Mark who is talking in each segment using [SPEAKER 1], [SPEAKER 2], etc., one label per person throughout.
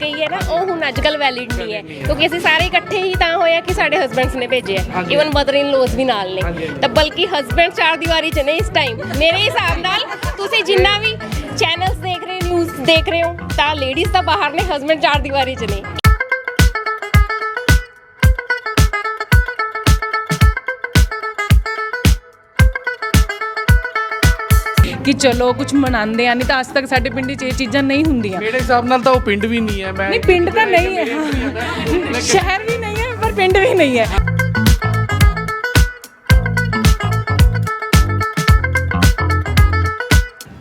[SPEAKER 1] ਕਹੀ ਹੈ ਨਾ ਉਹ ਹੁਣ ਅੱਜ ਕੱਲ ਵੈਲਿਡ ਨਹੀਂ ਹੈ। ਕਿਉਂਕਿ ਅਸੀਂ ਸਾਰੇ ਇਕੱਠੇ ਹੀ ਤਾਂ ਹੋਏ ਆ ਕਿ ਸਾਡੇ ਹਸਬੰਡਸ ਨੇ ਭੇਜਿਆ। ਇਵਨ ਮਦਰ ਇਨ ਲੋਸ ਵੀ ਨਾਲ ਨੇ। ਤਾਂ ਬਲਕਿ ਹਸਬੰਡ ਚਾਰ ਦੀਵਾਰੀ ਚ ਨੇ ਇਸ ਟਾਈਮ ਮੇਰੇ ਹਿਸਾਬ ਨਾਲ ਤੁਸੀਂ ਜਿੰਨਾ ਵੀ ਚੈਨਲਸ ਦੇਖ ਰਹੇ ਨਿਊਜ਼ ਦੇਖ ਰਹੇ ਹੋ ਤਾਂ ਲੇਡੀਜ਼ ਤਾਂ ਬਾਹਰ ਨੇ ਹਸਬੰਡ ਚਾਰ ਦੀਵਾਰੀ ਚ ਨੇ।
[SPEAKER 2] ਕਿ ਚਲੋ ਕੁਝ ਮਨਾਉਂਦੇ ਆ ਨਹੀਂ ਤਾਂ ਅੱਜ ਤੱਕ ਸਾਡੇ ਪਿੰਡ 'ਚ ਇਹ ਚੀਜ਼ਾਂ ਨਹੀਂ ਹੁੰਦੀਆਂ।
[SPEAKER 3] ਮੇਰੇ ਹਿਸਾਬ ਨਾਲ ਤਾਂ ਉਹ ਪਿੰਡ ਵੀ ਨਹੀਂ ਹੈ ਮੈਂ
[SPEAKER 2] ਨਹੀਂ ਪਿੰਡ ਤਾਂ ਨਹੀਂ ਹੈ ਹਾਂ। ਸ਼ਹਿਰ ਵੀ ਨਹੀਂ ਹੈ ਪਰ ਪਿੰਡ ਵੀ ਨਹੀਂ ਹੈ।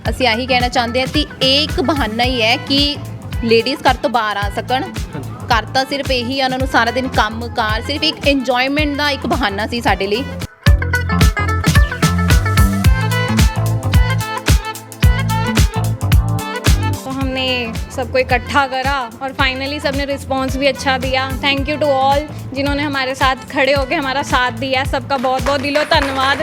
[SPEAKER 4] ਅਸੀਂ ਆਹੀ ਕਹਿਣਾ ਚਾਹੁੰਦੇ ਹਾਂ ਕਿ ਇਹ ਇੱਕ ਬਹਾਨਾ ਹੀ ਹੈ ਕਿ ਲੇਡੀਜ਼ ਘਰ ਤੋਂ ਬਾਹਰ ਆ ਸਕਣ। ਘਰ ਤਾਂ ਸਿਰਫ ਇਹੀ ਆ ਉਹਨਾਂ ਨੂੰ ਸਾਰਾ ਦਿਨ ਕੰਮ ਕਾਰ ਸਿਰਫ ਇੱਕ ਇੰਜੋਇਮੈਂਟ ਦਾ ਇੱਕ ਬਹਾਨਾ ਸੀ ਸਾਡੇ ਲਈ।
[SPEAKER 5] सबको इकट्ठा करा और फाइनली सबने रिस्पॉन्स भी अच्छा दिया. थैंक यू टू ऑल जिन्होंने हमारे साथ खड़े होकर हमारा साथ दिया. सबका बहुत बहुत दिलो, धन्यवाद.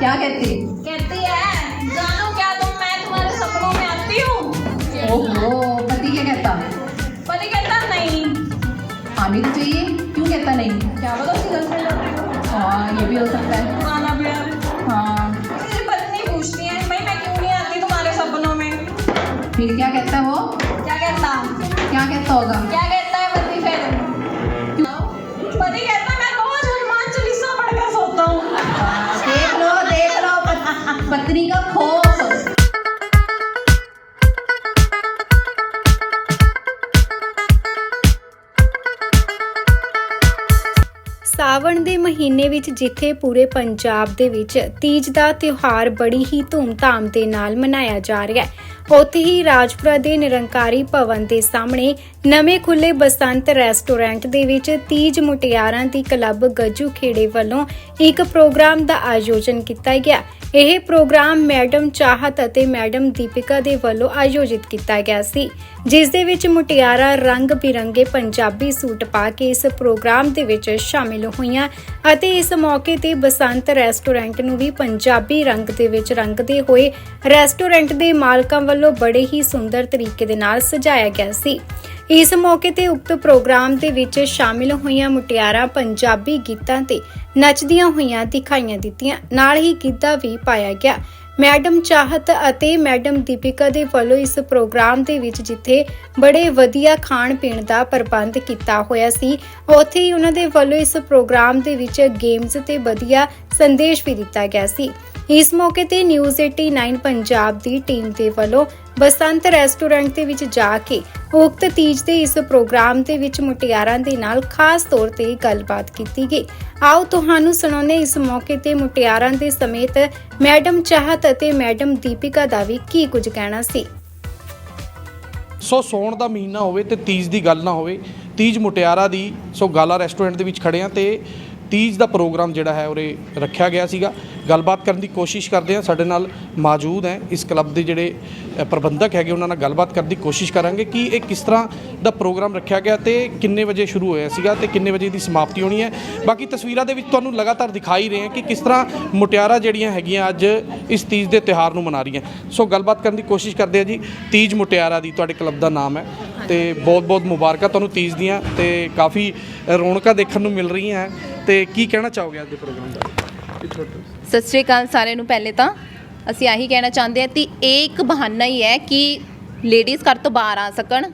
[SPEAKER 4] क्या कहती फिर क्या कहता है वो?
[SPEAKER 5] क्या कहता?
[SPEAKER 4] क्या कहता होगा?
[SPEAKER 5] क्या कहता है पति फिर? पति कहता मैं रोज हनुमान चालीसा पढ़कर सोता हूँ।
[SPEAKER 4] देख लो देख लो पत्नी का खौफ
[SPEAKER 6] ਮਹੀਨੇ ਵਿੱਚ ਜਿੱਥੇ ਪੂਰੇ ਪੰਜਾਬ ਦੇ ਵਿੱਚ ਤੀਜ ਦਾ ਤਿਉਹਾਰ ਬੜੀ ਹੀ ਧੂਮਧਾਮ ਦੇ ਨਾਲ ਮਨਾਇਆ ਜਾ ਰਿਹਾ ਹੈ। ਉੱਥੇ ਹੀ ਰਾਜਪੁਰਾ ਦੇ ਨਿਰੰਕਾਰੀ ਭਵਨ ਦੇ ਸਾਹਮਣੇ ਨਵੇਂ ਖੁੱਲੇ ਬਸੰਤ ਰੈਸਟੋਰੈਂਟ ਦੇ ਵਿੱਚ ਤੀਜ ਮੁਟਿਆਰਾਂ ਦੀ ਕਲੱਬ ਗੱਜੂ ਖੇੜੇ ਵੱਲੋਂ ਇੱਕ ਪ੍ਰੋਗਰਾਮ ਦਾ ਆਯੋਜਨ ਕੀਤਾ ਗਿਆ। ਇਹ ਪ੍ਰੋਗਰਾਮ ਮੈਡਮ ਚਾਹਤ ਅਤੇ ਮੈਡਮ ਦੀਪਿਕਾ ਦੇ ਵੱਲੋਂ ਆਯੋਜਿਤ ਕੀਤਾ ਗਿਆ ਸੀ। ਜਿਸ ਦੇ ਵਿੱਚ ਮੁਟਿਆਰਾਂ ਰੰਗ ਬਿਰੰਗੇ ਪੰਜਾਬੀ ਸੂਟ ਪਾ ਕੇ ਇਸ ਪ੍ਰੋਗਰਾਮ ਦੇ ਵਿੱਚ ਸ਼ਾਮਿਲ ਹੋਈਆਂ ਅਤੇ ਇਸ ਮੌਕੇ ਤੇ ਬਸੰਤ ਰੈਸਟੋਰੈਂਟ ਨੂੰ ਵੀ ਪੰਜਾਬੀ ਰੰਗ ਦੇ ਵਿੱਚ ਰੰਗਦੇ ਹੋਏ ਰੈਸਟੋਰੈਂਟ ਦੇ ਮਾਲਕਾਂ ਵੱਲੋਂ ਬੜੇ ਹੀ ਸੁੰਦਰ ਤਰੀਕੇ ਦੇ ਨਾਲ ਸਜਾਇਆ ਗਿਆ ਸੀ। ਇਸ ਮੌਕੇ ਤੇ ਉਕਤ ਪ੍ਰੋਗਰਾਮ ਦੇ ਵਿੱਚ ਸ਼ਾਮਿਲ ਹੋਈਆਂ ਮੁਟਿਆਰਾਂ ਪੰਜਾਬੀ ਗੀਤਾਂ ਤੇ ਨੱਚਦੀਆਂ ਹੋਈਆਂ ਦਿਖਾਈਆਂ ਦਿੱਤੀਆਂ। ਨਾਲ ਹੀ ਗਿੱਧਾ ਵੀ ਪਾਇਆ ਗਿਆ। ਮੈਡਮ ਚਾਹਤ ਅਤੇ ਮੈਡਮ ਦੀਪਿਕਾ ਦੇ ਵੱਲੋਂ ਇਸ ਪ੍ਰੋਗਰਾਮ ਦੇ ਵਿੱਚ ਜਿੱਥੇ ਬੜੇ ਵਧੀਆ ਖਾਣ ਪੀਣ ਦਾ ਪ੍ਰਬੰਧ ਕੀਤਾ ਹੋਇਆ ਸੀ, ਉੱਥੇ ਹੀ ਉਹਨਾਂ ਦੇ ਵੱਲੋਂ ਇਸ ਪ੍ਰੋਗਰਾਮ ਦੇ ਵਿੱਚ ਗੇਮਸ ਤੇ ਵਧੀਆ ਸੰਦੇਸ਼ ਵੀ ਦਿੱਤਾ ਗਿਆ ਸੀ। ਇਸ ਮੌਕੇ ਤੇ ਨਿਊਜ਼ 89 ਪੰਜਾਬ ਦੀ ਟੀਮ ਦੇ ਵੱਲੋਂ ਬਸੰਤ ਰੈਸਟੋਰੈਂਟ ਦੇ ਵਿੱਚ ਜਾ ਕੇ ਉਕਤ ਤੀਜ ਦੇ ਇਸ ਪ੍ਰੋਗਰਾਮ ਦੇ ਵਿੱਚ ਮੁਟਿਆਰਾਂ ਦੇ ਨਾਲ ਖਾਸ ਤੌਰ ਤੇ ਗੱਲਬਾਤ ਕੀਤੀ ਗਈ। ਆਓ ਤੁਹਾਨੂੰ ਸੁਣਾਉਂਦੇ ਇਸ ਮੌਕੇ ਤੇ ਮੁਟਿਆਰਾਂ ਦੇ ਸਮੇਤ ਮੈਡਮ ਚਾਹਤ ਅਤੇ ਮੈਡਮ ਦੀਪਿਕਾ ਦਾ ਵੀ ਕੀ ਕੁਝ ਕਹਿਣਾ ਸੀ।
[SPEAKER 3] ਸੋ ਸੌਣ ਦਾ ਮਹੀਨਾ ਹੋਵੇ ਤੇ ਤੀਜ ਦੀ ਗੱਲ ਨਾ ਹੋਵੇ, ਤੀਜ ਮੁਟਿਆਰਾ ਦੀ ਸੋ ਗਾਲਾ ਰੈਸਟੋਰੈਂਟ ਦੇ ਵਿੱਚ ਖੜੇ ਆ ਤੇ ਤੀਜ ਦਾ ਪ੍ਰੋਗਰਾਮ ਜਿਹੜਾ ਹੈ ਉਰੇ ਰੱਖਿਆ ਗਿਆ ਸੀਗਾ। ਗੱਲਬਾਤ ਕਰਨ ਦੀ ਕੋਸ਼ਿਸ਼ ਕਰਦੇ ਆ ਸਾਡੇ ਨਾਲ ਮੌਜੂਦ ਹੈ। ਇਸ ਕਲੱਬ ਦੇ ਜਿਹੜੇ ਪ੍ਰਬੰਧਕ ਹੈਗੇ, ਉਹਨਾਂ ਨਾਲ ਗੱਲਬਾਤ ਕਰਨ ਦੀ ਕੋਸ਼ਿਸ਼ ਕਰਾਂਗੇ ਕਿ ਇਹ ਕਿਸ ਤਰ੍ਹਾਂ ਦਾ ਪ੍ਰੋਗਰਾਮ ਰੱਖਿਆ ਗਿਆ ਤੇ ਕਿੰਨੇ ਵਜੇ ਸ਼ੁਰੂ ਹੋਇਆ ਸੀਗਾ ਤੇ ਕਿੰਨੇ ਵਜੇ ਦੀ ਸਮਾਪਤੀ ਹੋਣੀ ਹੈ। ਬਾਕੀ ਤਸਵੀਰਾਂ ਦੇ ਵਿੱਚ ਤੁਹਾਨੂੰ ਲਗਾਤਾਰ ਦਿਖਾਈ ਰਹੇ ਹਾਂ ਕਿ ਕਿਸ ਤਰ੍ਹਾਂ ਮੁਟਿਆਰਾਂ ਜਿਹੜੀਆਂ ਹੈਗੀਆਂ ਅੱਜ ਇਸ ਤੀਜ ਦੇ ਤਿਉਹਾਰ ਨੂੰ ਮਨਾ ਰਹੀਆਂ। ਸੋ ਗੱਲਬਾਤ ਕਰਨ ਦੀ ਕੋਸ਼ਿਸ਼ ਕਰਦੇ ਆ ਜੀ, ਤੀਜ ਮੁਟਿਆਰਾਂ ਦੀ, ਤੁਹਾਡੇ ਕਲੱਬ ਦਾ ਨਾਮ ਹੈ। ਤੇ ਬਹੁਤ ਬਹੁਤ ਮੁਬਾਰਕਾਂ ਤੁਹਾਨੂੰ ਤੀਜ ਦੀਆਂ ਤੇ ਕਾਫੀ ਰੌਣਕਾਂ ਦੇਖਣ ਨੂੰ ਮਿਲ ਰਹੀਆਂ ਹੈ। ਤੇ ਕੀ ਕਹਿਣਾ ਚਾਹੋਗੇ ਅੱਜ ਦੇ ਪ੍ਰੋਗਰਾਮ ਦਾ
[SPEAKER 4] ਸਤਿ ਸ਼੍ਰੀ ਅਕਾਲ ਸਾਰਿਆਂ ਨੂੰ ਪਹਿਲੇ ਤਾਂ। ਅਸੀਂ ਆਹੀ ਕਹਿਣਾ ਚਾਹੁੰਦੇ ਹਾਂ ਕਿ ਇਹ ਇੱਕ ਬਹਾਨਾ ਹੀ ਹੈ ਕਿ ਲੇਡੀਜ਼ ਘਰ ਤੋਂ ਬਾਹਰ ਆ ਸਕਣ।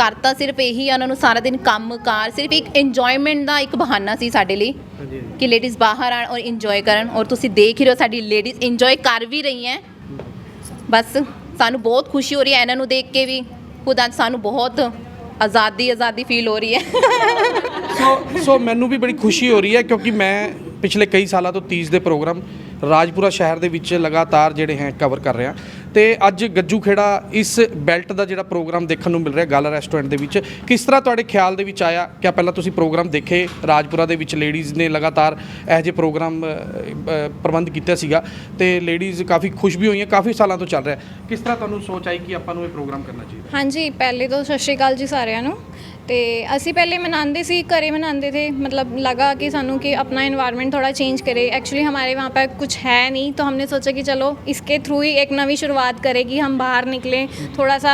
[SPEAKER 4] ਘਰ ਤਾਂ ਸਿਰਫ ਇਹੀ ਆ ਉਹਨਾਂ ਨੂੰ ਸਾਰਾ ਦਿਨ ਕੰਮ ਕਾਰ ਸਿਰਫ ਇੱਕ ਇੰਜੋਇਮੈਂਟ ਦਾ ਇੱਕ ਬਹਾਨਾ ਸੀ ਸਾਡੇ ਲਈ ਕਿ ਲੇਡੀਜ਼ ਬਾਹਰ ਆਣ ਔਰ ਇੰਜੋਏ ਕਰਨ। ਔਰ ਤੁਸੀਂ ਦੇਖ ਹੀ ਰਹੇ ਹੋ ਸਾਡੀ ਲੇਡੀਜ਼ ਇੰਜੋਏ ਕਰ ਵੀ ਰਹੀਆਂ। ਬਸ ਸਾਨੂੰ ਬਹੁਤ ਖੁਸ਼ੀ ਹੋ ਰਹੀ ਹੈ ਇਹਨਾਂ ਨੂੰ ਦੇਖ ਕੇ ਵੀ। ਖੁਦ ਅੱਜ ਸਾਨੂੰ ਬਹੁਤ ਆਜ਼ਾਦੀ ਆਜ਼ਾਦੀ ਫੀਲ ਹੋ ਰਹੀ ਹੈ।
[SPEAKER 3] ਸੋ ਸੋ ਮੈਨੂੰ ਵੀ ਬੜੀ ਖੁਸ਼ੀ ਹੋ ਰਹੀ ਹੈ ਕਿਉਂਕਿ ਮੈਂ ਪਿਛਲੇ ਕਈ ਸਾਲਾਂ ਤੋਂ ਤੀਜ ਦੇ ਪ੍ਰੋਗਰਾਮ ਰਾਜਪੁਰਾ ਸ਼ਹਿਰ ਦੇ ਵਿੱਚ ਲਗਾਤਾਰ ਜਿਹੜੇ ਹੈ ਕਵਰ ਕਰ ਰਿਹਾ। ਤੇ ਅੱਜ ਗੱਜੂ ਖੇੜਾ ਇਸ ਬੈਲਟ ਦਾ ਜਿਹੜਾ ਪ੍ਰੋਗਰਾਮ ਦੇਖਣ ਨੂੰ ਮਿਲ ਰਿਹਾ ਗਾਲਾ ਰੈਸਟੋਰੈਂਟ ਦੇ ਵਿੱਚ, ਕਿਸ ਤਰ੍ਹਾਂ ਤੁਹਾਡੇ ਖਿਆਲ ਦੇ ਵਿੱਚ ਆਇਆ? ਕਿ ਪਹਿਲਾਂ ਤੁਸੀਂ ਪ੍ਰੋਗਰਾਮ ਦੇਖੇ? ਰਾਜਪੁਰਾ ਦੇ ਵਿੱਚ ਲੇਡੀਜ਼ ਨੇ ਲਗਾਤਾਰ ਇਹੋ ਜਿਹੇ ਪ੍ਰੋਗਰਾਮ ਪ੍ਰਬੰਧ ਕੀਤਾ ਸੀਗਾ ਤੇ ਲੇਡੀਜ਼ ਕਾਫੀ ਖੁਸ਼ ਵੀ ਹੋਈਆਂ, ਕਾਫੀ ਸਾਲਾਂ ਤੋਂ ਚੱਲ ਰਿਹਾ। ਕਿਸ ਤਰ੍ਹਾਂ ਤੁਹਾਨੂੰ ਸੋਚ ਆਈ ਕਿ ਆਪਾਂ ਨੂੰ ਇਹ ਪ੍ਰੋਗਰਾਮ ਕਰਨਾ ਚਾਹੀਦਾ?
[SPEAKER 5] ਹਾਂਜੀ, ਪਹਿਲੇ ਤੋਂ ਸਤਿ ਸ਼੍ਰੀ ਅਕਾਲ ਜੀ ਸਾਰਿਆਂ ਨੂੰ। ਤੇ ਅਸੀਂ ਪਹਿਲੇ मनाते ਸੀ ਘਰੇ मनाते थे मतलब लगा कि सानू कि अपना इन्वायरमेंट थोड़ा चेंज करे एक्चुअली हमारे वहाँ पर कुछ है नहीं तो हमने सोचा कि चलो इसके थ्रू ही एक नवी शुरुआत करें कि हम बाहर निकलें थोड़ा सा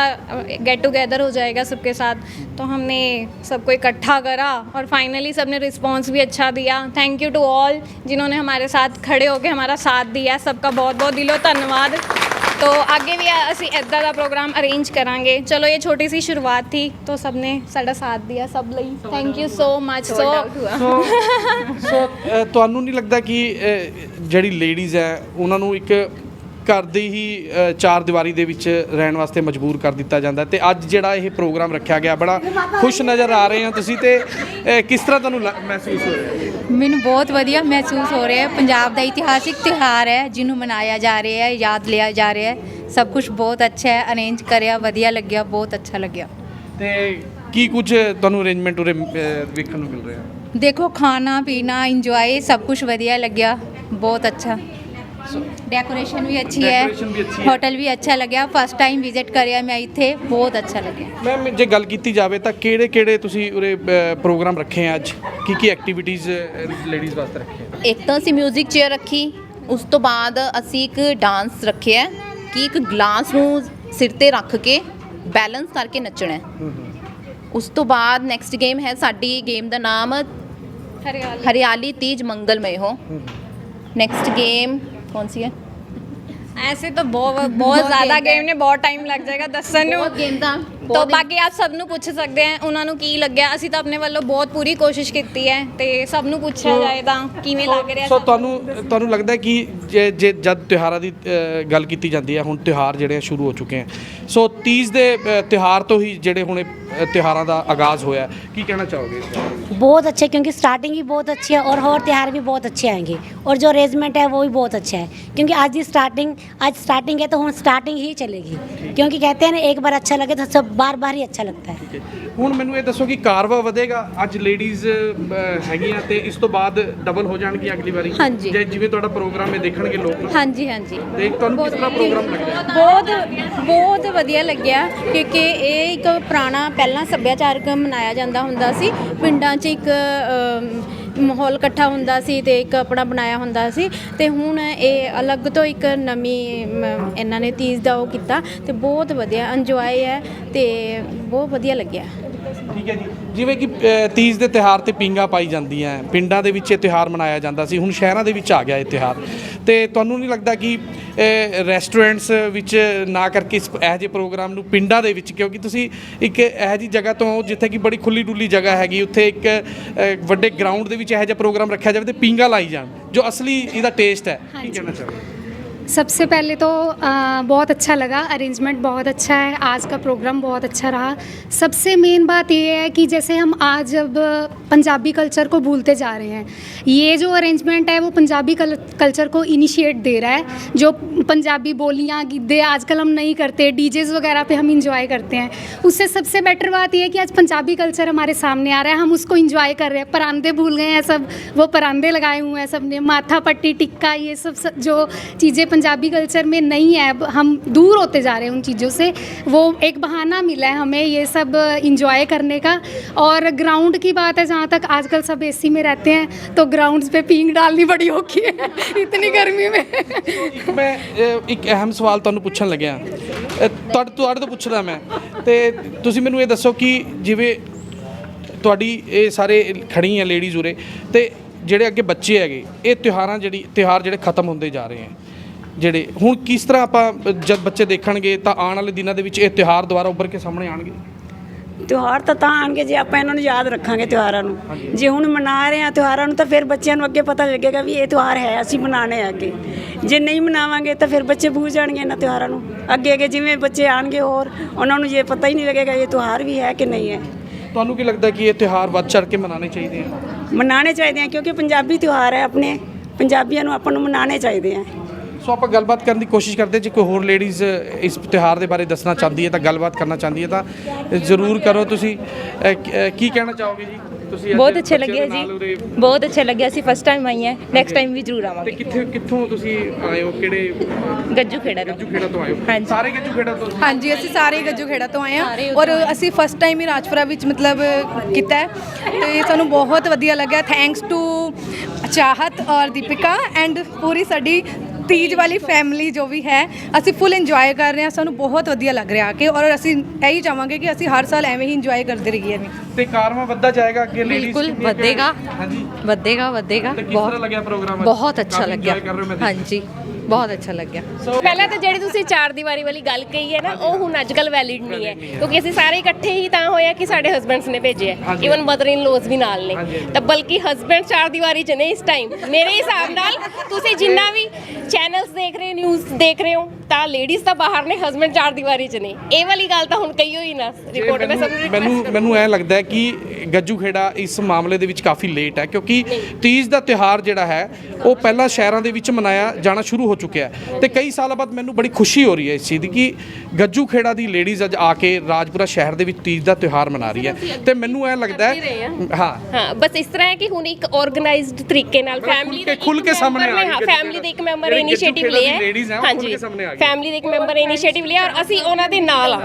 [SPEAKER 5] गेट टुगेदर हो जाएगा सबके साथ तो हमने सबको इकट्ठा करा और फाइनली सबने रिस्पॉन्स भी अच्छा दिया थैंक यू टू ऑल जिन्होंने हमारे साथ खड़े होकर हमारा साथ दिया सबका बहुत बहुत दिलो धन्यवाद तो आगे भी ਅਸੀਂ ਇੱਦਾਂ ਦਾ ਪ੍ਰੋਗਰਾਮ ਅਰੇਂਜ ਕਰਾਂਗੇ ਚਲੋ ਇਹ ਛੋਟੀ ਸੀ ਸ਼ੁਰੂਆਤ ਥੀ तो सबने ਸਾਡਾ ਸਾਥ ਦਿਆ ਸਭ ਲਈ thank you so much so
[SPEAKER 3] so so uh, ਤੁਹਾਨੂੰ ਨਹੀਂ ਲੱਗਦਾ ਕਿ ਅ, ਜਿਹੜੀ ਲੇਡੀਜ਼ ਹੈ ਉਹਨਾਂ ਨੂੰ ਇੱਕ ਘਰ ਦੀ ਹੀ ਚਾਰ ਦੀਵਾਰੀ ਦੇ ਵਿੱਚ ਰਹਿਣ ਵਾਸਤੇ ਮਜਬੂਰ ਕਰ ਦਿੱਤਾ ਜਾਂਦਾ ਤੇ ਅੱਜ ਜਿਹੜਾ ਇਹ ਪ੍ਰੋਗਰਾਮ ਰੱਖਿਆ ਗਿਆ ਬੜਾ ਖੁਸ਼ ਨਜ਼ਰ ਆ ਰਹੇ ਹੋ ਤੁਸੀਂ ਤੇ ਕਿਸ ਤਰ੍ਹਾਂ ਤੁਹਾਨੂੰ ਮਹਿਸੂਸ ਹੋ ਰਿਹਾ
[SPEAKER 7] ਮੈਨੂੰ ਬਹੁਤ ਵਧੀਆ ਮਹਿਸੂਸ ਹੋ ਰਿਹਾ ਹੈ। ਪੰਜਾਬ ਦਾ ਇਤਿਹਾਸਿਕ ਤਿਉਹਾਰ ਹੈ ਜਿਹਨੂੰ ਮਨਾਇਆ ਜਾ ਰਿਹਾ ਹੈ ਯਾਦ ਲਿਆ ਜਾ ਰਿਹਾ ਹੈ। ਸਭ ਕੁਝ ਬਹੁਤ ਅੱਛਾ ਹੈ ਅਰੇਂਜ ਕਰਿਆ ਵਧੀਆ ਲੱਗਿਆ ਬਹੁਤ ਅੱਛਾ ਲੱਗਿਆ।
[SPEAKER 3] ਤੇ ਕੀ ਕੁਝ ਤੁਹਾਨੂੰ ਅਰੇਂਜਮੈਂਟ ਉਰੇ ਵੇਖਣ ਨੂੰ ਮਿਲ ਰਿਹਾ?
[SPEAKER 7] ਦੇਖੋ ਖਾਣਾ ਪੀਣਾ ਇੰਜੋਏ ਸਭ ਕੁਝ ਵਧੀਆ ਲੱਗਿਆ ਬਹੁਤ ਅੱਛਾ। ਡੈਕੋਰੇਸ਼ਨ ਵੀ ਅੱਛੀ ਹੈ ਹੋਟਲ ਵੀ ਅੱਛਾ ਲੱਗਿਆ ਫਸਟ ਟਾਈਮ ਵਿਜ਼ਿਟ ਕਰਿਆ ਮੈਂ ਇੱਥੇ ਬਹੁਤ ਅੱਛਾ ਲੱਗਿਆ
[SPEAKER 3] ਮੈਮ ਜੇ ਗੱਲ ਕੀਤੀ ਜਾਵੇ ਤਾਂ ਕਿਹੜੇ ਕਿਹੜੇ ਤੁਸੀਂ ਉਰੇ ਪ੍ਰੋਗਰਾਮ ਰੱਖੇ ਆ ਅੱਜ ਕੀ ਕੀ ਐਕਟੀਵਿਟੀਜ਼ ਲੇਡੀਜ਼ ਵਾਸਤੇ ਰੱਖੇ
[SPEAKER 4] ਇੱਕ ਤਾਂ ਅਸੀਂ 뮤직 ਚੇਅਰ ਰੱਖੀ ਉਸ ਤੋਂ ਬਾਅਦ ਅਸੀਂ ਇੱਕ ਡਾਂਸ ਰੱਖਿਆ ਕਿ ਇੱਕ ਗਲਾਸ ਨੂੰ ਸਿਰ ਤੇ ਰੱਖ ਕੇ ਬੈਲੈਂਸ ਕਰਕੇ ਨੱਚਣਾ ਉਸ ਤੋਂ ਬਾਅਦ ਨੈਕਸਟ ਗੇਮ ਹੈ ਸਾਡੀ ਗੇਮ ਦਾ ਨਾਮ
[SPEAKER 5] ਹਰਿਆਲੀ
[SPEAKER 4] ਤੀਜ ਮੰਗਲਮय ਹੋ ਨੈਕਸਟ ਗੇਮ कौन सी है
[SPEAKER 5] ऐसे तो बहुत बहुत ज़्यादा
[SPEAKER 4] गेम
[SPEAKER 5] गेम ने बहुत टाइम लग जाएगा ਦੱਸਣ ਨੂੰ
[SPEAKER 4] बहुत गेम था
[SPEAKER 5] ਤੋ ਬਾਕੀ ਆਪ ਸਭ ਨੂੰ ਪੁੱਛ ਸਕਦੇ ਆ ਉਹਨਾਂ ਨੂੰ ਕੀ ਲੱਗਿਆ ਅਸੀਂ ਤਾਂ ਆਪਣੇ ਵੱਲੋਂ ਬਹੁਤ ਪੂਰੀ ਕੋਸ਼ਿਸ਼ ਕੀਤੀ ਹੈ ਤੇ ਸਭ ਨੂੰ ਪੁੱਛਿਆ ਜਾਏ ਤਾਂ ਕਿਵੇਂ ਲੱਗ ਰਿਹਾ
[SPEAKER 3] ਸੋ
[SPEAKER 5] ਸਭ
[SPEAKER 3] ਤੁਹਾਨੂੰ ਤੁਹਾਨੂੰ ਲੱਗਦਾ ਹੈ ਕਿ ਜੇ ਜੇ ਜਦ ਤਿਉਹਾਰਾਂ ਦੀ ਅ, ਗੱਲ ਕੀਤੀ ਜਾਂਦੀ ਹੈ ਹੁਣ ਤਿਉਹਾਰ ਜਿਹੜੇ ਆ ਸ਼ੁਰੂ ਹੋ ਚੁੱਕੇ ਆ ਸੋ ਤੀਜ ਦੇ ਅ, ਤਿਉਹਾਰ ਤੋਂ ਹੀ ਜਿਹੜੇ ਹੁਣ ਇਹ, ਅ, ਤਿਉਹਾਰਾਂ ਦਾ ਆਗਾਜ਼ ਹੋਇਆ ਕੀ ਕਹਿਣਾ ਚਾਹੋਗੇ ਇਸ ਬਾਰੇ?
[SPEAKER 8] बहुत अच्छे क्योंकि स्टार्टिंग भी बहुत अच्छी है और और त्यौहार भी बहुत अच्छे आएंगे और जो अरेंजमेंट है वो भी बहुत अच्छा है क्योंकि आज की स्टार्टिंग आज स्टार्टिंग है तो हम स्टार्टिंग ही चलेगी क्योंकि कहते हैं ना एक बार अच्छा लगे तो सब ਬਾਰ-ਬਾਰ ਹੀ ਅੱਛਾ ਲੱਗਦਾ ਹੈ।
[SPEAKER 3] ਹੁਣ ਮੈਨੂੰ ਇਹ ਦੱਸੋ ਕਿ ਕਾਰਵਾ ਵਧੇਗਾ ਅੱਜ ਲੇਡੀਜ਼ ਹੈਗੀਆਂ ਤੇ ਇਸ ਤੋਂ ਬਾਅਦ ਡਬਲ ਹੋ ਜਾਣਗੀਆਂ ਅਗਲੀ ਵਾਰੀ? ਜੇ ਜਿਵੇਂ ਤੁਹਾਡਾ ਪ੍ਰੋਗਰਾਮ ਹੈ ਦੇਖਣਗੇ ਲੋਕ।
[SPEAKER 9] ਹਾਂਜੀ ਹਾਂਜੀ।
[SPEAKER 3] ਤੇ ਤੁਹਾਨੂੰ ਕਿਸ ਤਰ੍ਹਾਂ ਪ੍ਰੋਗਰਾਮ ਲੱਗਦਾ
[SPEAKER 9] ਬਹੁਤ ਬਹੁਤ ਵਧੀਆ ਲੱਗਿਆ ਕਿਉਂਕਿ ਇਹ ਇੱਕ ਪੁਰਾਣਾ ਪਹਿਲਾਂ ਸੱਭਿਆਚਾਰਕ ਮਨਾਇਆ ਜਾਂਦਾ ਹੁੰਦਾ ਸੀ। ਪਿੰਡਾਂ 'ਚ ਇੱਕ ਮਾਹੌਲ ਇਕੱਠਾ ਹੁੰਦਾ ਸੀ ਤੇ ਇੱਕ ਆਪਣਾ ਬਣਾਇਆ ਹੁੰਦਾ ਸੀ ਤੇ ਹੁਣ ਇਹ ਅਲੱਗ ਤੋਂ ਇੱਕ ਨਵੀਂ ਇਹਨਾਂ ਨੇ ਤੀਜ ਦਾ ਉਹ ਕੀਤਾ ਤੇ ਬਹੁਤ ਵਧੀਆ ਇੰਜੋਏ ਹੈ ਤੇ ਬਹੁਤ ਵਧੀਆ ਲੱਗਿਆ।
[SPEAKER 3] ਠੀਕ ਹੈ ਜੀ। ਜਿਵੇਂ ਕਿ ਤੀਜ ਦੇ ਤਿਉਹਾਰ ਤੇ ਪਿੰਗਾ ਪਾਈ ਜਾਂਦੀਆਂ, ਪਿੰਡਾਂ ਦੇ ਵਿੱਚ ਇਹ ਤਿਉਹਾਰ ਮਨਾਇਆ ਜਾਂਦਾ ਸੀ, ਹੁਣ ਸ਼ਹਿਰਾਂ ਦੇ ਵਿੱਚ ਆ ਗਿਆ ਇਹ ਤਿਉਹਾਰ। ਤੇ ਤੁਹਾਨੂੰ ਨਹੀਂ ਲੱਗਦਾ ਕਿ ਰੈਸਟੋਰੈਂਟਸ ਵਿੱਚ ਨਾ ਕਰਕੇ ਇਸ ਇਹੋ ਜਿਹੇ ਪ੍ਰੋਗਰਾਮ ਨੂੰ ਪਿੰਡਾਂ ਦੇ ਵਿੱਚ ਕਿਉਂਕਿ ਤੁਸੀਂ ਇੱਕ ਇਹੋ ਜਿਹੀ ਜਗ੍ਹਾ ਤੋਂ ਜਿੱਥੇ ਕਿ ਬੜੀ ਖੁੱਲੀ ਡੁੱਲੀ ਜਗ੍ਹਾ ਹੈਗੀ ਉੱਥੇ ਇੱਕ ਵੱਡੇ ਗਰਾਊਂਡ ਦੇ ਵਿੱਚ ਇਹੋ ਜਿਹਾ ਪ੍ਰੋਗਰਾਮ ਰੱਖਿਆ ਜਾਵੇ ਤੇ ਪਿੰਗਾ ਲਾਈ ਜਾਣ ਜੋ ਅਸਲੀ ਇਹਦਾ ਟੇਸਟ ਹੈ। ਕੀ ਕਹਿਣਾ ਚਾਹੋਗੇ?
[SPEAKER 10] सबसे पहले तो आ, बहुत अच्छा लगा। अरेंजमेंट बहुत अच्छा है। आज का प्रोग्राम बहुत अच्छा रहा। सबसे मेन बात ये है कि जैसे हम आज अब पंजाबी कल्चर को भूलते जा रहे हैं। ये जो अरेंजमेंट है वो पंजाबी कल, कल्चर को इनिशिएट दे रहा है। जो पंजाबी बोलियाँ गिद्धे आजकल हम नहीं करते। डीजेस वगैरह पे हम इंजॉय करते हैं। उससे सबसे बेटर बात यह है कि आज पंजाबी कल्चर हमारे सामने आ रहा है। हम उसको इंजॉय कर रहे हैं। परांदे भूल गए हैं सब। वो परांदे लगाए हुए हैं सबने माथा पट्टी टिक्का ये सब, सब जो चीज़ें पंजाबी कल्चर में नहीं है अब हम दूर होते जा रहे हैं उन चीज़ों से वो एक बहाना मिला है हमें ये सब इंजॉय करने का और ग्राउंड की बात है जहाँ तक आजकल सब एसी में रहते हैं तो ग्राउंड्स पे पींग डालनी बड़ी औखी है इतनी गर्मी में
[SPEAKER 3] ਮੈਂ ਅ, ਇੱਕ ਅਹਿਮ ਸਵਾਲ ਤੁਹਾਨੂੰ ਪੁੱਛਣ ਲੱਗਿਆ ਅ, ਤੁਹਾਡੇ ਤੁਹਾਡੇ ਤੋਂ ਪੁੱਛਦਾ ਮੈਂ ਤੇ ਤੁਸੀਂ ਮੈਨੂੰ ਇਹ ਦੱਸੋ ਕਿ ਜਿਵੇਂ ਤੁਹਾਡੀ ਇਹ ਸਾਰੇ ਖੜੀ ਆ ਲੇਡੀਜ਼ ਉਰੇ ਤੇ ਜਿਹੜੇ ਅੱਗੇ ਬੱਚੇ ਹੈਗੇ ਇਹ ਤਿਉਹਾਰਾਂ ਜਿਹੜੀ ਤਿਉਹਾਰ ਜਿਹੜੇ ਖਤਮ ਹੁੰਦੇ ਜਾ ਰਹੇ ਆ ਜਿਹੜੇ ਹੁਣ ਕਿਸ ਤਰ੍ਹਾਂ ਆਪਾਂ ਜਦ ਬੱਚੇ ਦੇਖਣਗੇ ਤਾਂ ਆਉਣ ਵਾਲੇ ਦਿਨਾਂ ਦੇ ਵਿੱਚ ਇਹ ਤਿਉਹਾਰ ਦੁਬਾਰਾ ਉੱਭਰ ਕੇ ਸਾਹਮਣੇ ਆਣਗੇ
[SPEAKER 11] ਤਿਉਹਾਰ ਤਾਂ ਤਾਂ ਆਣਗੇ ਜੇ ਆਪਾਂ ਇਹਨਾਂ ਨੂੰ ਯਾਦ ਰੱਖਾਂਗੇ ਤਿਉਹਾਰਾਂ ਨੂੰ। ਜੇ ਹੁਣ ਮਨਾ ਰਹੇ ਆ ਤਿਉਹਾਰਾਂ ਨੂੰ ਤਾਂ ਫਿਰ ਬੱਚਿਆਂ ਨੂੰ ਅੱਗੇ ਪਤਾ ਲੱਗੇਗਾ ਵੀ ਇਹ ਤਿਉਹਾਰ ਹੈ ਅਸੀਂ ਮਨਾਣੇ ਆ ਅੱਗੇ। ਜੇ ਨਹੀਂ ਮਨਾਵਾਂਗੇ ਤਾਂ ਫਿਰ ਬੱਚੇ ਭੂਲ ਜਾਣਗੇ ਇਹਨਾਂ ਤਿਉਹਾਰਾਂ ਨੂੰ। ਅੱਗੇ ਅੱਗੇ ਜਿਵੇਂ ਬੱਚੇ ਆਣਗੇ ਹੋਰ ਉਹਨਾਂ ਨੂੰ ਜੇ ਪਤਾ ਹੀ ਨਹੀਂ ਲੱਗੇਗਾ ਇਹ ਤਿਉਹਾਰ ਵੀ ਹੈ ਕਿ ਨਹੀਂ ਹੈ।
[SPEAKER 3] ਤੁਹਾਨੂੰ ਕੀ ਲੱਗਦਾ ਕਿ ਇਹ ਤਿਉਹਾਰ ਵੱਧ ਚੜ ਕੇ ਮਨਾਉਣੇ ਚਾਹੀਦੇ ਆ?
[SPEAKER 11] ਮਨਾਣੇ ਚਾਹੀਦੇ ਆ ਕਿਉਂਕਿ ਪੰਜਾਬੀ ਤਿਉਹਾਰ ਹੈ ਆਪਣੇ। ਪੰਜਾਬੀਆਂ ਨੂੰ ਆਪਾਂ ਨੂੰ ਮਨਾਣੇ ਚਾਹੀਦੇ ਆ।
[SPEAKER 3] ਸੋ ਆਪਾਂ ਗੱਲਬਾਤ ਕਰਨ ਦੀ ਕੋਸ਼ਿਸ਼ ਕਰਦੇ ਜੇ ਕੋਈ ਹੋਰ ਲੇਡੀਜ਼ ਇਸ ਤਿਉਹਾਰ ਦੇ ਬਾਰੇ ਦੱਸਣਾ ਚਾਹੁੰਦੀ ਹੈ ਤਾਂ ਗੱਲਬਾਤ ਕਰਨਾ ਚਾਹੁੰਦੀ ਹੈ ਤਾਂ ਜ਼ਰੂਰ ਕਰੋ। ਤੁਸੀਂ ਕ- ਕਹਿਣਾ ਚਾਹੋਗੇ ਜੀ? ਤੁਸੀਂ
[SPEAKER 12] ਬਹੁਤ ਅੱਛਾ ਲੱਗਿਆ ਜੀ। ਬਹੁਤ ਅੱਛਾ ਲੱਗਿਆ ਅਸੀਂ ਫਸਟ ਟਾਈਮ ਆਈ ਹਾਂ। ਨੈਕਸਟ ਟਾਈਮ ਵੀ ਜ਼ਰੂਰ
[SPEAKER 3] ਤੇ
[SPEAKER 12] ਆਵਾਂਗੇ
[SPEAKER 3] ਕਿੱਥੇ ਕਿੱਥੋਂ ਤੁਸੀਂ ਆਏ ਹੋ? ਕਿਹੜੇ
[SPEAKER 12] ਗੱਜੂ ਖੇੜਾ ਤੋਂ।
[SPEAKER 3] ਗੱਜੂ ਖੇੜਾ ਤੋਂ ਆਏ ਹੋ। ਸਾਰੇ ਗੱਜੂ ਖੇੜਾ ਤੋਂ?
[SPEAKER 13] ਹਾਂਜੀ ਅਸੀਂ ਸਾਰੇ ਗੱਜੂ ਖੇੜਾ ਤੋਂ ਆਏ ਹਾਂ। ਔਰ ਅਸੀਂ ਫਸਟ ਟਾਈਮ ਹੀ ਰਾਜਪੁਰਾ ਵਿੱਚ ਮਤਲਬ ਕੀਤਾ ਹੈ। ਤੇ ਸਾਨੂੰ ਬਹੁਤ ਵਧੀਆ ਲੱਗਿਆ। ਥੈਂਕਸ ਟੂ ਚਾਹਤ ਔਰ ਦੀਪਿਕਾ ਐਂਡ ਪੂਰੀ ਸਾਡੀ ਤੀਜ ਵਾਲੀ ਫੈਮਿਲੀ ਜੋ ਵੀ ਹੈ ਅਸੀਂ ਫੁੱਲ ਇੰਜੋਏ ਕਰ ਰਹੇ ਹਾਂ ਸਾਨੂੰ ਬਹੁਤ ਵਧੀਆ ਲੱਗ ਰਿਹਾ ਕਿ ਔਰ ਅਸੀਂ ਇਹੀ ਚਾਹਾਂਗੇ ਕਿ ਅਸੀਂ ਹਰ ਸਾਲ ਐਵੇਂ ਹੀ ਇੰਜੋਏ ਕਰਦੇ ਰਹੀਏ ਵੀ।
[SPEAKER 3] ਤੇ ਕਾਰਵਾ ਵੱਧਦਾ ਜਾਏਗਾ ਅੱਗੇ ਲੇਡੀਜ਼
[SPEAKER 12] ਬਿਲਕੁਲ ਵਧੇਗਾ।
[SPEAKER 3] ਹਾਂਜੀ।
[SPEAKER 12] ਵਧੇਗਾ ਵਧੇਗਾ।
[SPEAKER 3] ਤੇ ਕਿਸ ਤਰ੍ਹਾਂ ਲੱਗਿਆ ਪ੍ਰੋਗਰਾਮ
[SPEAKER 12] ਬਹੁਤ ਅੱਛਾ ਲੱਗਿਆ। ਹਾਂਜੀ। ਬਹੁਤ ਅੱਛਾ ਲੱਗਿਆ।
[SPEAKER 1] ਪਹਿਲਾਂ ਤਾਂ ਜਿਹੜੀ ਤੁਸੀਂ ਚਾਰ ਦੀਵਾਰੀ ਵਾਲੀ ਗੱਲ ਕਹੀ ਹੈ ਨਾ ਉਹ ਹੁਣ ਅੱਜ ਕੱਲ ਵੈਲਿਡ ਨਹੀਂ ਹੈ। ਕਿਉਂਕਿ ਅਸੀਂ ਸਾਰੇ ਇਕੱਠੇ ਹੀ ਤਾਂ ਹੋਇਆ ਕਿ ਸਾਡੇ ਹਸਬੰਡਸ ਨੇ ਭੇਜਿਆ। ਇਵਨ ਮਦਰ ਇਨ ਲੋਜ਼ ਵੀ ਨਾਲ ਨੇ। ਤਾਂ ਬਲਕਿ ਹਸਬੰਡ ਚਾਰ ਦੀਵਾਰੀ ਚ ਨੇ ਇਸ ਟਾਈਮ ਮੇਰੇ ਹਿਸਾਬ ਨਾਲ ਤੁਸੀਂ ਜਿੰਨਾ ਵੀ ਚੈਨਲਸ ਦੇਖ ਰਹੇ ਨਿਊਜ਼ ਦੇਖ ਰਹੇ ਹੋ ਤਾਂ ਲੇਡੀਜ਼ ਤਾਂ ਬਾਹਰ ਨੇ ਹਸਬੰਡ ਚਾਰ ਦੀਵਾਰੀ ਚ ਨੇ। ਇਹ ਵਾਲੀ ਗੱਲ ਤਾਂ ਹੁਣ ਕਹੀ ਹੋਈ ਨਾ ਰਿਪੋਰਟ ਮੈਂ ਸਭ
[SPEAKER 3] ਮੈਨੂੰ ਮੈਨੂੰ ਐ ਲੱਗਦਾ ਹੈ ਕਿ ਗੱਜੂ ਖੇੜਾ ਇਸ ਮਾਮਲੇ ਦੇ ਵਿੱਚ ਕਾਫੀ ਲੇਟ ਹੈ ਕਿਉਂਕਿ ਤੀਜ ਦਾ ਤਿਉਹਾਰ ਜਿਹੜਾ ਹੈ ਉਹ ਪਹਿਲਾਂ ਸ਼ਹਿਰਾਂ ਦੇ ਵਿੱਚ ਮਨਾਇਆ ਜਾਣਾ ਸ਼ੁਰੂ ਹੋ ਚੁੱਕਿਆ ਹੈ। ਤੇ ਕਈ ਸਾਲਾਂ ਬਾਅਦ ਮੈਨੂੰ ਬੜੀ ਖੁਸ਼ੀ ਹੋ ਰਹੀ ਹੈ ਇਸ ਚੀਜ਼ ਦੀ ਕਿ ਗੱਜੂ ਖੇੜਾ ਦੀ ਲੇਡੀਜ਼ ਅੱਜ ਆ ਕੇ ਰਾਜਪੁਰਾ ਸ਼ਹਿਰ ਦੇ ਵਿੱਚ ਤੀਜ ਦਾ ਤਿਉਹਾਰ ਮਨਾ ਰਹੀ ਹੈ। ਤੇ ਮੈਨੂੰ ਐ ਲੱਗਦਾ
[SPEAKER 1] ਹੀ
[SPEAKER 3] ਹੈ। ਹਾਂ।
[SPEAKER 1] ਹਾਂ ਬਸ ਇਸ ਤਰ੍ਹਾਂ ਹੈ ਕਿ ਹੁਣ ਇੱਕ ਆਰਗੇਨਾਈਜ਼ਡ ਤਰੀਕੇ ਨਾਲ ਫੈਮਿਲੀ
[SPEAKER 3] ਕੇ- ਖੁੱਲ੍ਹ ਕੇ ਸਾਹਮਣੇ ਆ ਰਹੀ ਹੈ
[SPEAKER 1] ਫੈਮਿਲੀ ਦੇ ਇੱਕ ਮੈਂਬਰ ਇਨੀਸ਼ੀਏਟਿਵ ਲਿਆ
[SPEAKER 3] ਦੀ ladies ਹੈ, ਉਹ
[SPEAKER 1] ਹਾਂਜੀ।
[SPEAKER 3] ਕੇ ਸਾਹਮਣੇ ਆ ਗਈ।
[SPEAKER 1] ਫੈਮਿਲੀ ਦੇ ਇੱਕ ਮੈਂਬਰ ਇਨੀਸ਼ੀਏਟਿਵ ਲਿਆ ਔਰ ਅਸੀਂ ਉਹਨਾਂ ਦੇ ਨਾਲ ਆ।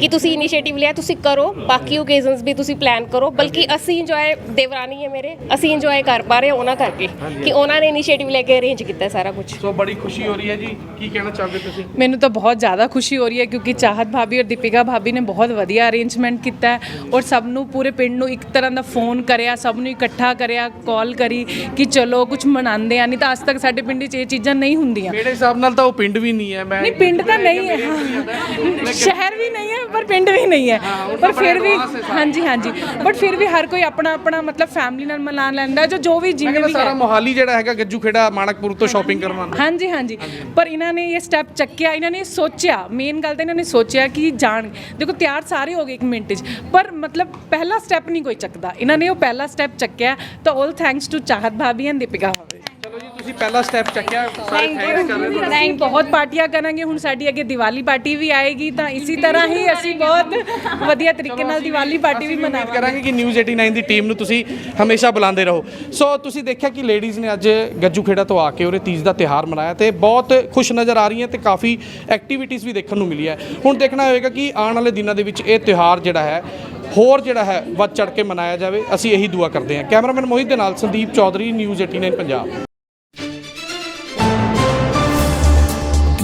[SPEAKER 1] ਕਿ ਤੁਸੀਂ ਇਨੀਸ਼ੀਏਟਿਵ ਲਿਆ ਤੁਸੀਂ ਕਰੋ। ਬਾਕੀ ਓਕੇਜ਼ਨਸ ਵੀ ਤੁਸੀਂ ਪਲਾਨ ਕਰੋ। ਬਲਕਿ ਅਸੀਂ ਇੰਜੋਏ ਦੇਵਰਾਨੀ ਹੈ ਮੇਰੇ ਅਸੀਂ ਇੰਜੋਏ ਕਰ ਪਾ ਰਹੇ ਹਾਂ ਉਹਨਾਂ ਕਰਕੇ ਕਿ ਉਹਨਾਂ ਨੇ ਇਨੀਸ਼ੀਏਟਿਵ ਲੈ ਕੇ ਅਰੇਂਜ ਕੀਤਾ ਸਾਰਾ ਕੁਝ
[SPEAKER 3] ਸੋ ਬੜੀ ਖੁਸ਼ੀ ਹੋ ਰਹੀ ਹੈ ਜੀ। ਕੀ ਕਹਿਣਾ ਚਾਹੋਗੇ ਤੁਸੀਂ?
[SPEAKER 2] ਮੈਨੂੰ ਤਾਂ ਬਹੁਤ ਜ਼ਿਆਦਾ ਖੁਸ਼ੀ ਹੋ ਰਹੀ ਹੈ ਕਿਉਂਕਿ ਚਾਹਤ ਭਾਬੀ ਔਰ ਦੀਪਿਕਾ ਭਾਬੀ ਨੇ ਬਹੁਤ ਵਧੀਆ ਅਰੇਂਜਮੈਂਟ ਕੀਤਾ ਹੈ ਔਰ ਸਭ ਨੂੰ ਪੂਰੇ ਪਿੰਡ ਨੂੰ ਇੱਕ ਤਰ੍ਹਾਂ ਦਾ ਫੋਨ ਕਰਿਆ ਸਭ ਨੂੰ ਇਕੱਠਾ ਕਰਿਆ ਕਾਲ ਕਰੀ ਕਿ ਚਲੋ ਕੁਝ ਮਨਾਉਂਦੇ ਆ ਨਹੀਂ ਤਾਂ ਅੱਜ ਤੱਕ ਸਾਡੇ ਪਿੰਡ 'ਚ ਇਹ ਚੀਜ਼ਾਂ ਨਹੀਂ ਹੁੰਦੀਆਂ।
[SPEAKER 3] ਮੇਰੇ ਹਿਸਾਬ ਨਾਲ ਤਾਂ ਉਹ ਪਿੰਡ ਵੀ ਨਹੀਂ ਹੈ। ਮੈਂ
[SPEAKER 2] ਨਹੀਂ ਪਿੰਡ ਤਾਂ ਨਹੀਂ ਹੈ ਸ਼ਹਿਰ ਵੀ ਨਹੀਂ ਹੈ ਪਰ ਪਿੰਡ ਵੀ ਨਹੀਂ ਹੈ। ਪਰ ਫਿਰ ਵੀ ਹਾਂਜੀ ਹਾਂਜੀ। ਬਟ ਫਿਰ ਵੀ ਹਰ ਕੋਈ ਆਪਣਾ ਆਪਣਾ ਮਤਲਬ ਫੈਮਿਲੀ ਨਾਲ ਮਨਾ ਲੈਂਦਾ ਜੋ ਜੋ ਵੀ ਜਿਵੇਂ ਵੀ
[SPEAKER 3] ਸਾਰਾ ਮੋਹਾਲੀ ਜਿਹੜਾ ਹੈਗਾ ਗੱਜੂ ਖੇੜਾ ਮਾਣਕਪੁਰ ਤੋਂ ਸ਼ਾਪਿੰਗ ਕਰਨ ਆਉਂਦਾ
[SPEAKER 2] ਹਾਂਜੀ ਹਾਂਜੀ। ਪਰ ਇਹਨਾਂ ਨੇ ਇਹ ਸਟੈਪ ਚੱਕਿਆ ਇਹਨਾਂ ਨੇ ਸੋਚਿਆ ਮੇਨ ਗੱਲ ਤਾਂ ਇਹਨਾਂ ਨੇ ਸੋਚਿਆ ਕਿ ਜਾਣ ਦੇਖੋ ਤਿਆਰ ਸਾਰੇ ਹੋ ਗਏ ਇੱਕ ਮਿੰਟ 'ਚ ਪਰ ਮਤਲਬ ਪਹਿਲਾ ਸਟੈਪ ਨਹੀਂ ਕੋਈ ਚੱਕਦਾ। ਇਹਨਾਂ ਨੇ ਉਹ ਪਹਿਲਾ ਸਟੈਪ ਚੱਕਿਆ ਤਾਂ ਆਲ ਥੈਂਕਸ ਟੂ ਚਾਹਤ ਭਾਬੀ ਐਂਡ ਦੀਪਿਕਾ ਭਾਬੀ
[SPEAKER 3] ਪਹਿਲਾ ਸਟੈਪ ਚੱਕਿਆ ਸਾਰੇ ਥੈਂਕਸ ਕਰ ਰਹੇ
[SPEAKER 2] ਅਸੀਂ ਬਹੁਤ ਪਾਰਟੀਆਂ ਕਰਾਂਗੇ ਹੁਣ ਸਾਡੀ ਅੱਗੇ ਦੀਵਾਲੀ ਪਾਰਟੀ ਵੀ ਆਏਗੀ ਤਾਂ ਇਸੇ ਤਰ੍ਹਾਂ ਹੀ ਅਸੀਂ ਬਹੁਤ ਵਧੀਆ ਤਰੀਕੇ ਨਾਲ ਦੀਵਾਲੀ ਪਾਰਟੀ ਵੀ ਮਨਾਵਾਂਗੇ।
[SPEAKER 3] ਕਰਾਂਗੇ ਕਿ ਨਿਊਜ਼ 89 ਦੀ ਟੀਮ ਨੂੰ ਤੁਸੀਂ ਹਮੇਸ਼ਾ ਬੁਲਾਉਂਦੇ ਰਹੋ। ਸੋ ਤੁਸੀਂ ਦੇਖਿਆ ਕਿ ਲੇਡੀਜ਼ ਨੇ ਅੱਜ ਗੱਜੂ ਖੇੜਾ ਤੋਂ ਆ ਕੇ ਉਹਰੇ ਤੀਜ ਦਾ ਤਿਹਾਰ ਮਨਾਇਆ ਤੇ ਬਹੁਤ ਖੁਸ਼ ਨਜ਼ਰ ਆ ਰਹੀਆਂ ਤੇ ਕਾਫੀ ਐਕਟੀਵਿਟੀਜ਼ ਵੀ ਦੇਖਣ ਨੂੰ ਮਿਲੀ ਹੈ ਹੁਣ ਦੇਖਣਾ ਹੋਏਗਾ ਕਿ ਆਉਣ ਵਾਲੇ ਦਿਨਾਂ ਦੇ ਵਿੱਚ ਇਹ ਤਿਹਾਰ ਜਿਹੜਾ ਹੈ ਹੋਰ ਜਿਹੜਾ ਹੈ ਵੱਧ ਚੜ ਕੇ ਮਨਾਇਆ ਜਾਵੇ। ਅਸੀਂ ਇਹੀ ਦੁਆ ਕਰਦੇ ਹਾਂ। ਕੈਮਰਾਮੈਨ ਮੋਹਿਤ ਦੇ ਨਾਲ ਸੰਦੀਪ ਚੌਧਰੀ ਨਿਊਜ਼ 89 ਪੰਜਾਬ।